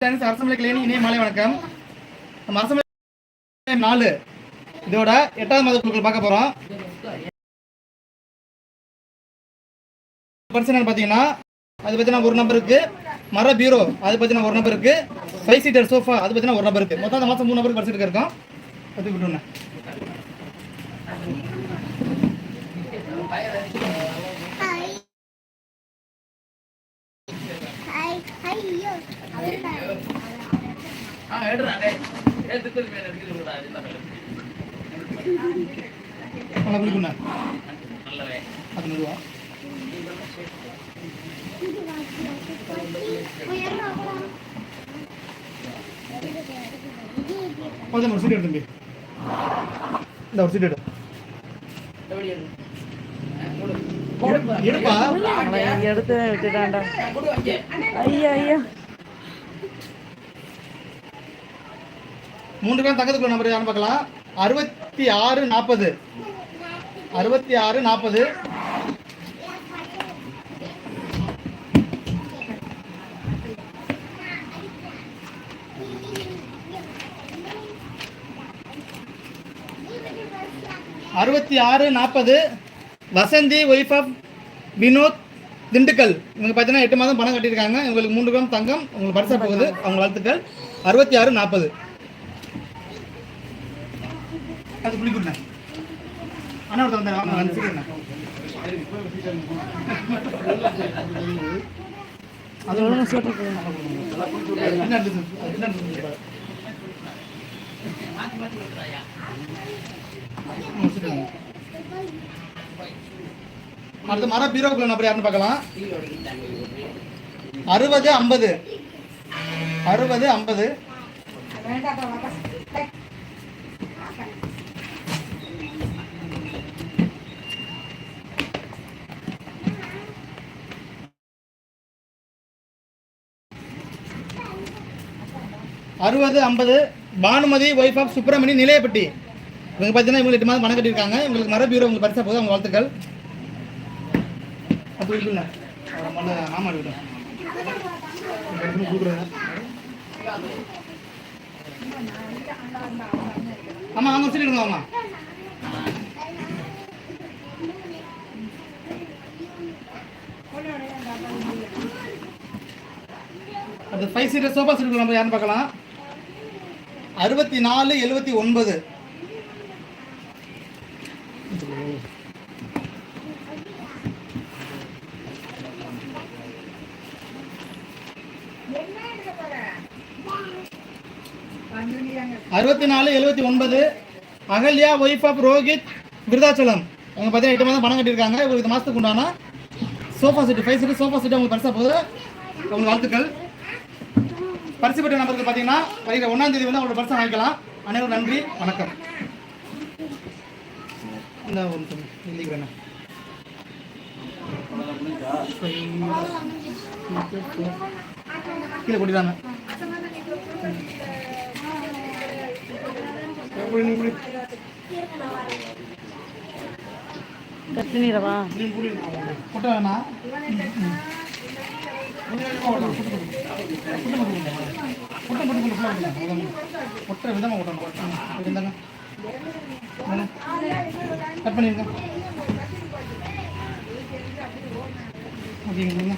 அரசமலை கிளீனி இணைய மாலை வணக்கம். நம்ம அரசமலை நாலு. இதோட எட்டாவது மாத குழுக்கள் பார்க்க போகிறோம் பர்சனல் பார்த்தீங்கன்னா அது பார்த்தீங்கன்னா ஒரு நம்பருக்கு மர பீரோ அது பார்த்தீங்கன்னா ஒரு நம்பருக்கு ஃபைவ் சீட்டர் சோஃபா அது பார்த்தீங்கன்னா ஒரு நம்பருக்கு மொத்தம் அந்த மாதம் மூணு நம்பருக்கு பரிசு இருக்கோம். பற்றி விட்டுருங்க. நல்லா குடிக்குண்ணா அது கொஞ்சம் ஒரு சீட் எடு தம்பி. இந்த ஒரு சீட் எடு. எடுத்து விட்டுட்டான்டா. ஐயா ஐயா. மூன்று பேர் தங்கத்துக்குள்ள நம்பர் யாரும் பார்க்கலாம். அறுபத்தி ஆறு நாற்பது அறுபத்தி ஆறு நாற்பது அறுபத்தி ஆறு நாற்பது வசந்தி ஒய்ஃப் ஆஃப் வினோத் திண்டுக்கல். இவங்க பார்த்தீங்கன்னா எட்டு மாதம் பணம் கட்டியிருக்காங்க. இவங்களுக்கு மூன்று கிராம் தங்கம் உங்களுக்கு பரிசா போகுது. அவங்க வாழ்த்துக்கள். அறுபத்தி ஆறு நாற்பது. அது குளிக்குண்ணா அண்ணா என்ன என்ன அடுத்து மர பீரோக்குள்ள நபர் யாருன்னு பார்க்கலாம். அறுபது ஐம்பது. அறுபது ஐம்பது. அறுபது ஐம்பது. Bhanumathi wife of Subramani Nilaiyapatti. இவங்க பார்த்தீங்கன்னா இவங்க எட்டு மாதம் பணம் கட்டியிருக்காங்க. இவங்களுக்கு மர பீரோ உங்களுக்கு பரிசா போகுது அவங்க வாழ்த்துக்கள். அப்படி இருக்குல்ல அவரை மல்ல மாமா இருக்கட்டும் கொடுக்குறேன் ஆமாம் ஆமாம் சொல்லிடுங்க ஆமாம் அது ஃபைவ் சீட்டர் சோஃபா செட் நம்ம யாருன்னு பார்க்கலாம். அறுபத்தி நாலு எழுபத்தி ஒன்பது. அறுபத்தி நாலு எழுபத்தி ஒன்பது அகல்யா ஒய்ஃப் ஆஃப் ரோஹித் விருதாச்சலம். அவங்க பார்த்தீங்கன்னா எட்டு மாதம் பணம் கட்டியிருக்காங்க. இவங்களுக்கு இந்த மாதத்துக்கு உண்டான sofa set five set sofa set அவங்க பரிசா போகுது. உங்களுக்கு வாழ்த்துக்கள். பரிசு பெற்ற நபருக்கு பார்த்தீங்கன்னா வருகிற ஒன்றாம் தேதி வந்து அவங்களோட பரிசை வாங்கிக்கலாம். அனைவரும் நன்றி. வணக்கம். இந்த ஒரு நிமிஷம் கீழே கொட்டிடாங்க வேணாம் ஒட்டுற விதமாக ஒட்டணும் இருந்தாங்க கட் பண்ணிருங்க ஓகேங்க